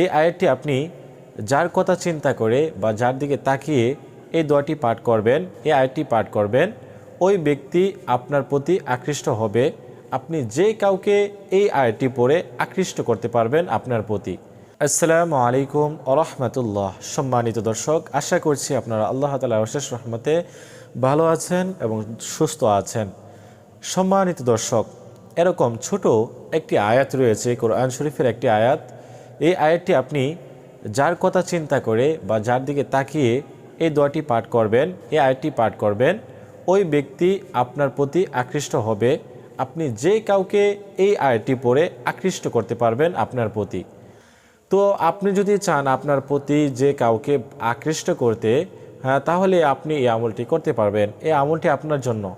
এই আয়াতটি আপনি যার কথা চিন্তা করে বা যার দিকে তাকিয়ে এই দোয়াটি পাঠ করবেন, এই আয়াতটি পাঠ করবেন, ওই ব্যক্তি আপনার প্রতি আকৃষ্ট হবে। আপনি যে কাউকে এই আয়াতটি পড়ে আকৃষ্ট করতে পারবেন আপনার প্রতি। আসসালামু আলাইকুম আরহামতুল্লাহ সম্মানিত দর্শক, আশা করছি আপনারা আল্লাহ তালা অশেষ রহমতে ভালো আছেন এবং সুস্থ আছেন। সম্মানিত দর্শক, এরকম ছোট একটি আয়াত রয়েছে, কোরআন শরীফের একটি আয়াত। এই আয়াতটি আপনি যার কথা চিন্তা করে বা যার দিকে তাকিয়ে এই দোয়াটি পাঠ করবেন, এই আয়াতটি পাঠ করবেন, ওই ব্যক্তি আপনার প্রতি আকৃষ্ট হবে। আপনি যে কাউকে এই আয়াতটি পড়ে আকৃষ্ট করতে পারবেন আপনার প্রতি। তো আপনি যদি চান আপনার প্রতি যে কাউকে আকৃষ্ট করতে হ্যাঁ তাহলে আপনি এই আমলটি করতে পারবেন। এই আমলটি আপনার জন্য।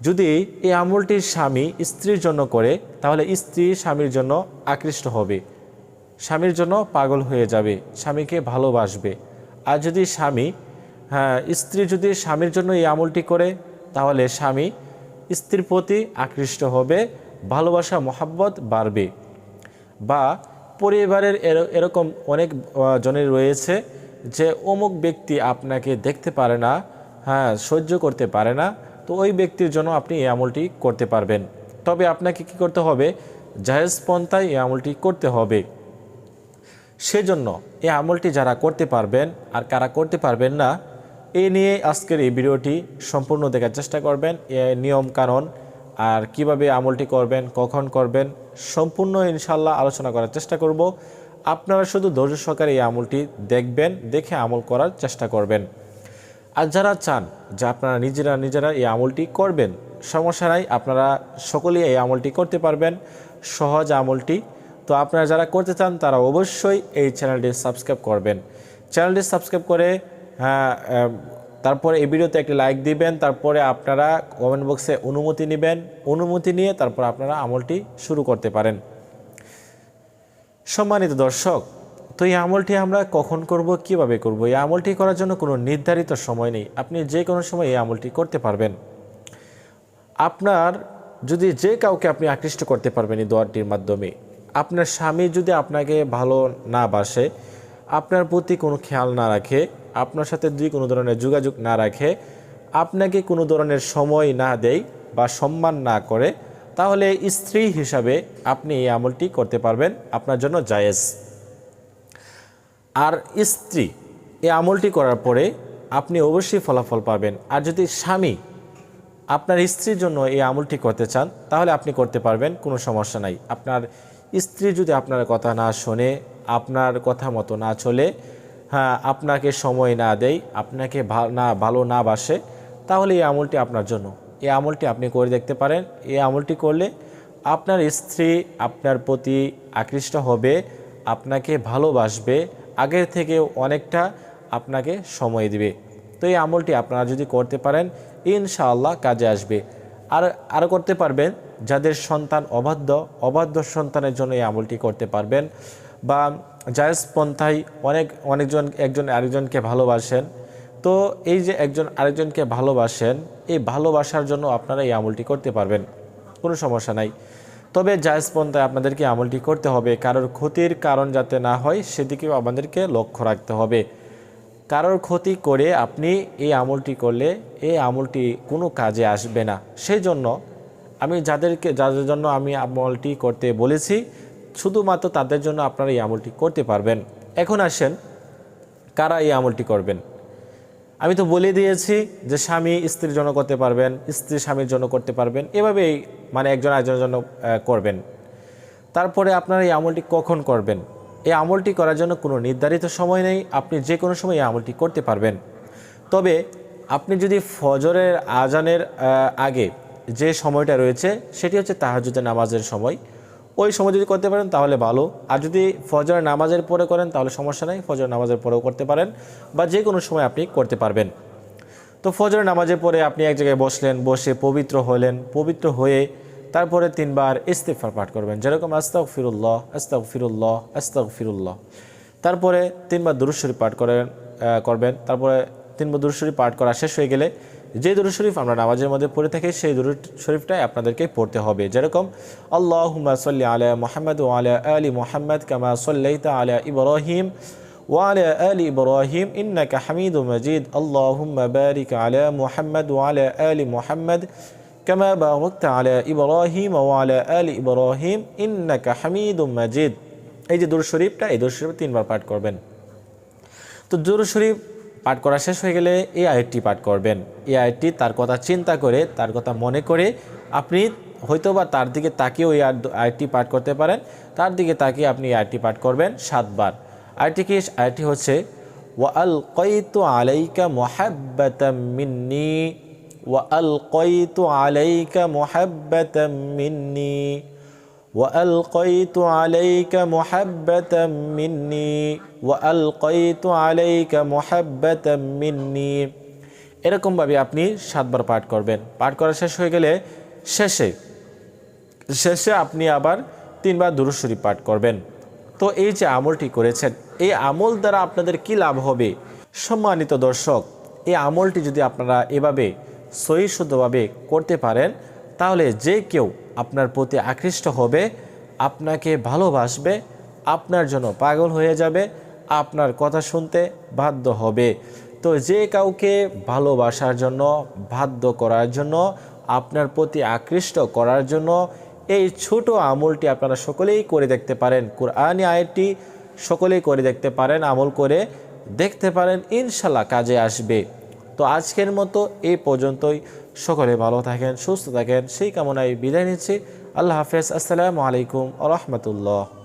যদি এই আমলটি স্বামী স্ত্রীর জন্য করে, তাহলে স্ত্রী স্বামীর জন্য আকৃষ্ট হবে। স্বামীর জন্য পাগল হয়ে যাবে, স্বামীকে ভালোবাসবে। আর যদি স্বামী হ্যাঁ স্ত্রী যদি স্বামীর জন্য এই আমলটি করে, তাহলে স্বামী স্ত্রীর প্রতি আকৃষ্ট হবে, ভালোবাসা, মহাব্বত বাড়বে। বা পরিবারের এর- এরকম অনেক জনের রয়েছে যে অমুক ব্যক্তি আপনাকে দেখতে পারে না হ্যাঁ সহ্য করতে পারে না, তো ওই ব্যক্তির জন্য আপনি এই আমলটি করতে পারবেন। তবে আপনাকে কি করতে হবে? জাহেজ পন্থায় এই আমলটি করতে হবে। সেজন্য এই আমলটি যারা করতে পারবেন আর কারা করতে পারবেন না এই নিয়ে আজকের এই ভিডিওটি সম্পূর্ণ দেখার চেষ্টা করবেন। এ নিয়ম কানুন আর কীভাবে আমলটি করবেন, কখন করবেন, সম্পূর্ণ ইনশাল্লাহ আলোচনা করার চেষ্টা করব। আপনারা শুধু ধৈর্য সহকারে এই আমলটি দেখবেন, দেখে আমল করার চেষ্টা করবেন। আর যারা চান যে আপনারা নিজেরা নিজেরা এই আমলটি করবেন, সমস্যা নাই, আপনারা সকলেই এই আমলটি করতে পারবেন। সহজ আমলটি তো আপনারা যারা করতে চান, তারা অবশ্যই এই চ্যানেলটি সাবস্ক্রাইব করবেন। চ্যানেলটি সাবস্ক্রাইব করে হ্যাঁ তারপরে এই ভিডিওতে একটি লাইক দিবেন, তারপরে আপনারা কমেন্ট বক্সে অনুমতি নেবেন, অনুমতি নিয়ে তারপর আপনারা আমলটি শুরু করতে পারেন। সম্মানিত দর্শক, তো এই আমলটি আমরা কখন করব, কীভাবে করব? এই আমলটি করার জন্য কোনো নির্ধারিত সময় নেই। আপনি যে কোনো সময় এই আমলটি করতে পারবেন। আপনার, যদি যে কাউকে আপনি আকৃষ্ট করতে পারবেন এই দোয়ারটির মাধ্যমে আপনার স্বামী যদি আপনাকে ভালো না বাসে, আপনার প্রতি কোনো খেয়াল না রাখে, আপনার সাথে যদি কোনো ধরনের যোগাযোগ না রাখে, আপনাকে কোনো ধরনের সময় না দেয় বা সম্মান না করে, তাহলে স্ত্রী হিসাবে আপনি এই আমলটি করতে পারবেন, আপনার জন্য জায়েজ। আর স্ত্রী, এই আমলটি করার পরে আপনি অবশ্যই ফলাফল পাবেন। আর যদি স্বামী আপনার স্ত্রীর জন্য এই আমলটি করতে চান, তাহলে আপনি করতে পারবেন, কোনো সমস্যা নাই। আপনার স্ত্রী যদি আপনার কথা না শোনে, আপনার কথা মতো না চলে হ্যাঁ আপনাকে সময় না দেয়, আপনাকে না, ভালো না বাসে, তাহলে এই আমলটি আপনার জন্য। এই আমলটি আপনি করে দেখতে পারেন। এই আমলটি করলে আপনার স্ত্রী আপনার প্রতি আকৃষ্ট হবে, আপনাকে ভালোবাসবে, আগের থেকে অনেকটা আপনাকে সময় দিবে। তো এই আমলটি আপনারা যদি করতে পারেন, ইনশাআল্লাহ কাজে আসবে। আর আরও করতে পারবেন যাদের সন্তান অবাধ্য অবাধ্য সন্তানের জন্য এই আমলটি করতে পারবেন বা জায়েজ পন্থায় অনেক, অনেকজন, একজন আরেকজনকে ভালোবাসেন। তো এই যে একজন আরেকজনকে ভালোবাসেন, এই ভালোবাসার জন্য আপনারা এই আমলটি করতে পারবেন। কোনো সমস্যা নাই। তবে জায়েজ পন্থায় আপনাদেরকে আমলটি করতে হবে। কারোর ক্ষতির কারণ যাতে না হয়, সেদিকেও আমাদেরকে লক্ষ্য রাখতে হবে। কারোর ক্ষতি করে আপনি এই আমলটি করলে এই আমলটি কোনো কাজে আসবে না। সেই জন্য আমি যাদেরকে, যাদের জন্য আমি আমলটি করতে বলেছি, শুধুমাত্র তাদের জন্য আপনারা এই আমলটি করতে পারবেন। এখন আসেন, কারা এই আমলটি করবেন? আমি তো বলে দিয়েছি যে স্বামী স্ত্রীর জন্য করতে পারবেন, স্ত্রী স্বামীর জন্য করতে পারবেন, এভাবেই মানে একজন একজনের জন্য করবেন। তারপরে আপনারা এই আমলটি কখন করবেন? এই আমলটি করার জন্য কোনো নির্ধারিত সময় নেই। আপনি যে কোনো সময় এই আমলটি করতে পারবেন। তবে আপনি যদি ফজরের আজানের আগে যে সময়টা রয়েছে, সেটি হচ্ছে তাহাজুদের নামাজের সময়। ওই সময় যদি করতে পারেন, তাহলে ভালো। আর যদি ফজরের নামাজের পরে করেন, তাহলে সমস্যা নেই। ফজর নামাজের পরেও করতে পারেন বা যে কোনো সময় আপনি করতে পারবেন। তো ফজর নামাজের পরে আপনি এক জায়গায় বসলেন, বসে পবিত্র হলেন। পবিত্র হয়ে তারপরে তিনবার ইস্তেফার পাঠ করবেন। যেরকম আস্তাক ফিরুল্লাহ আস্তাক ফিরুল্লাহ আস্তাক ফিরুল্লাহ তারপরে তিনবার দুরুশ্বরি পাঠ করেন করবেন। তারপরে তিনবার দুরুশ্বরি পাঠ করা শেষ হয়ে গেলে যে দুরু শরীফ আমরা নামাজের মধ্যে পড়ে থাকি, সেই দুরু শরীফটাই আপনাদেরকে পড়তে হবে। যেরকম আল্লাহ সাল্লি আলিয়া মোহাম্মদ ওয়ালা আলী মোহাম্মদ কামা সাল্লাইতা আলিয়া ইবরাহিম ওয়ালিয়া আলী ইব্রাহিম ইন্নাকা হামিদ মজিদ। আল্লাহ বারিক আলা মোহাম্মদ ওয়ালিয়া আলী মোহাম্মদ كما باركت على إبراهيم وعلى آل إبراهيم إنك حميد مجيد এই যে দুরুদ শরীফটা এই দুরুদ শরীফ তিনবার পাঠ করবেন তো দুরুদ শরীফ পাঠ করা শেষ হয়ে গেলে এই আয়াতটি পাঠ করবেন এই আয়াতটি তার কথা চিন্তা করে তার কথা মনে করে আপনি হয়তোবা তার দিকে তাকিয়ে ওই আয়াতটি পাঠ করতে পারেন তার দিকে তাকিয়ে আপনি এই আয়াতটি পাঠ করবেন সাতবার আয়াতটি কি আয়াতটি হচ্ছে ওয়া আল কয়তু আলাইকা মোহাব্বাতাম মিন্নি ওয়া আল কয়তু আলাইকা মোহাব্বাতাম মিন্নি وألقيت عليك محبة مني وألقيت عليك محبة مني এরকমভাবে আপনি সাতবার পাঠ করবেন পাঠ করা শেষ হয়ে গেলে শেষে শেষে আপনি আবার তিনবার দুরুশ্বরী পাঠ করবেন তো এই যে আমলটি করেছেন এই আমল দ্বারা আপনাদের কি লাভ হবে সম্মানিত দর্শক এই আমলটি যদি আপনারা এভাবে সহি করতে পারেন, তাহলে যে কেউ আপনার প্রতি আকৃষ্ট হবে, আপনাকে ভালোবাসবে, আপনার জন্য পাগল হয়ে যাবে, আপনার কথা শুনতে বাধ্য হবে। তো যে কাউকে ভালোবাসার জন্য, বাধ্য করার জন্য, আপনার প্রতি আকৃষ্ট করার জন্য, এই ছোট আমলটি আপনারা সকলেই করে দেখতে পারেন। কোরআনি আয়টি সকলেই করে দেখতে পারেন, আমল করে দেখতে পারেন ইনশাল্লাহ কাজে আসবে। তো আজকের মতো এ পর্যন্তই। সকলে ভালো থাকেন, সুস্থ থাকেন, সেই কামনায় বিদায় নিচ্ছি। আল্লাহ হাফেজ। আসসালামু আলাইকুম আ রহমতুল্লাহ।